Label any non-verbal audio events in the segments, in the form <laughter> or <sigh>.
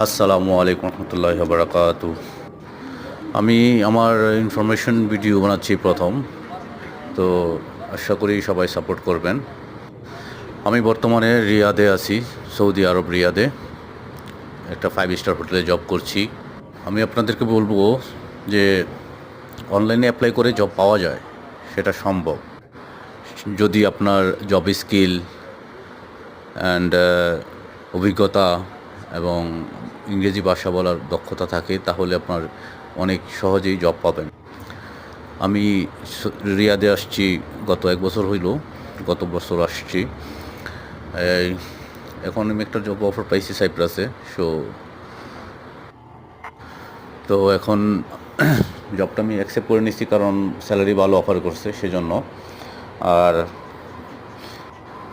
আসসালামু আলাইকুম রহমতুল্লাহ বারাকাতু। আমি আমার ইনফরমেশন ভিডিও বানাচ্ছি প্রথম, তো আশা করি সবাই সাপোর্ট করবেন। আমি বর্তমানে রিয়াদে আছি, সৌদি আরব রিয়াদে। একটা ফাইভ স্টার হোটেলে জব করছি। আমি আপনাদেরকে বলব যে অনলাইনে অ্যাপ্লাই করে জব পাওয়া যায়, সেটা সম্ভব। যদি আপনার জব স্কিল অ্যান্ড অভিজ্ঞতা এবং ইংরেজি ভাষা বলার দক্ষতা থাকে, তাহলে আপনার অনেক সহজেই জব পাবেন। আমি রিয়াদে আসছি, গত এক বছর হইল, গত বছর আসছি। এখন আমি একটা জব অফার পাইছি সাইপ্রাসে সো তো এখন <clears throat> জবটা আমি অ্যাকসেপ্ট করে নিচ্ছি কারণ স্যালারি ভালো অফার করছে, সেজন্য। আর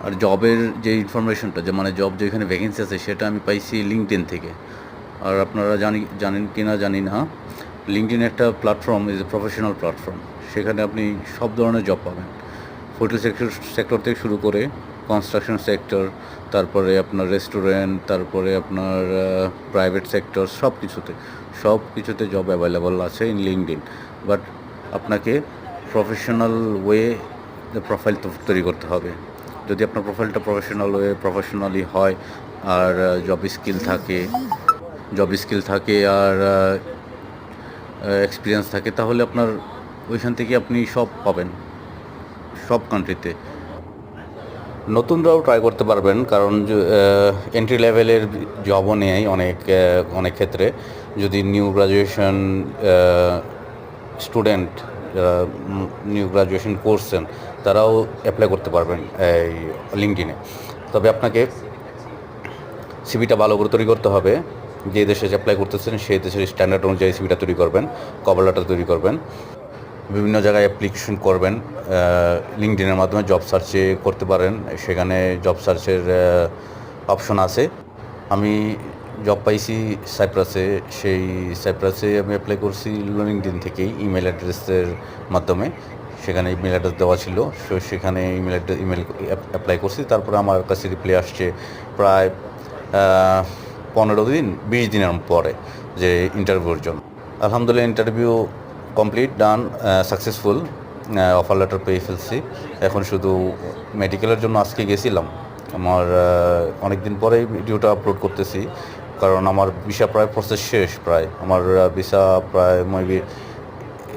আর জবের যে ইনফরমেশনটা যে মানে জব যেখানে ভ্যাকেন্সি আছে, সেটা আমি পাইছি লিঙ্কডইন থেকে। আর আপনারা জানি জানেন কি না জানি না লিঙ্কডইন একটা platform is a professional platform সেখানে আপনি সব ধরনের জব পাবেন। হোটেল সেক্টর সেক্টর থেকে শুরু করে কনস্ট্রাকশন সেক্টর তারপরে আপনার রেস্টুরেন্ট তারপরে আপনার প্রাইভেট সেক্টর সব কিছুতে সব কিছুতে জব অ্যাভেলেবল আছে ইন লিঙ্কডইন বাট আপনাকে প্রফেশনাল ওয়ে প্রোফাইল তৈরি করতে হবে। যদি আপনার প্রোফাইলটা প্রফেশনাল ওয়ে প্রফেশনালি হয়, আর জব স্কিল থাকে জব স্কিল থাকে আর এক্সপিরিয়েন্স থাকে, তাহলে আপনার ওইখান থেকে আপনি সব পাবেন, সব কান্ট্রিতে নতুনরাও ট্রাই করতে পারবেন, কারণ এন্ট্রি লেভেলের জবও নেয় অনেক অনেক ক্ষেত্রে। যদি নিউ গ্রাজুয়েশন স্টুডেন্ট যারা নিউ গ্রাজুয়েশন করছেন তারাও অ্যাপ্লাই করতে পারবেন এই লিঙ্কডিনে তবে আপনাকে সিভিটা ভালো করে তৈরি করতে হবে। যে দেশে অ্যাপ্লাই করতেছেন, সেই দেশের স্ট্যান্ডার্ড অনুযায়ী সিভিটা তৈরি করবেন কভার লেটার তৈরি করবেন, বিভিন্ন জায়গায় অ্যাপ্লিকেশন করবেন লিঙ্কডিনের মাধ্যমে জব সার্চে করতে পারেন, সেখানে জব সার্চের অপশন আছে। আমি জব পাইছি সাইপ্রাসে সেই সাইপ্রাসে আমি অ্যাপ্লাই করছি লিঙ্কডিন থেকেই ইমেল অ্যাড্রেসের মাধ্যমে। সেখানে ইমেল অ্যাড্রেস দেওয়া ছিল, সো সেখানে ইমেল অ্যাড্রেস ইমেল অ্যাপ্লাই করছি। তারপরে আমার কাছে রিপ্লাই আসছে প্রায় পনেরো দিন, বিশ দিনের পরে যে ইন্টারভিউর জন্য। আলহামদুলিল্লাহ interview complete done successful offer letter পেয়ে ফেলছি। এখন শুধু মেডিকেলের জন্য আজকে গেছিলাম। আমার অনেক দিন পরেই ভিডিওটা আপলোড করতেছি। কারণ আমার ভিসা প্রায় প্রসেস শেষ প্রায়। আমার ভিসা প্রায় মেবি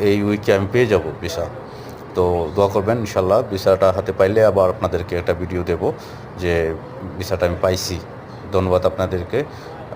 এই উইকে আমি পেয়ে যাব ভিসা তো দোয়া করবেন ইনশাল্লাহ ভিসাটা হাতে পাইলে আবার আপনাদেরকে একটা ভিডিও দেব যে ভিসাটা আমি পাইছি। ধন্যবাদ আপনাদেরকে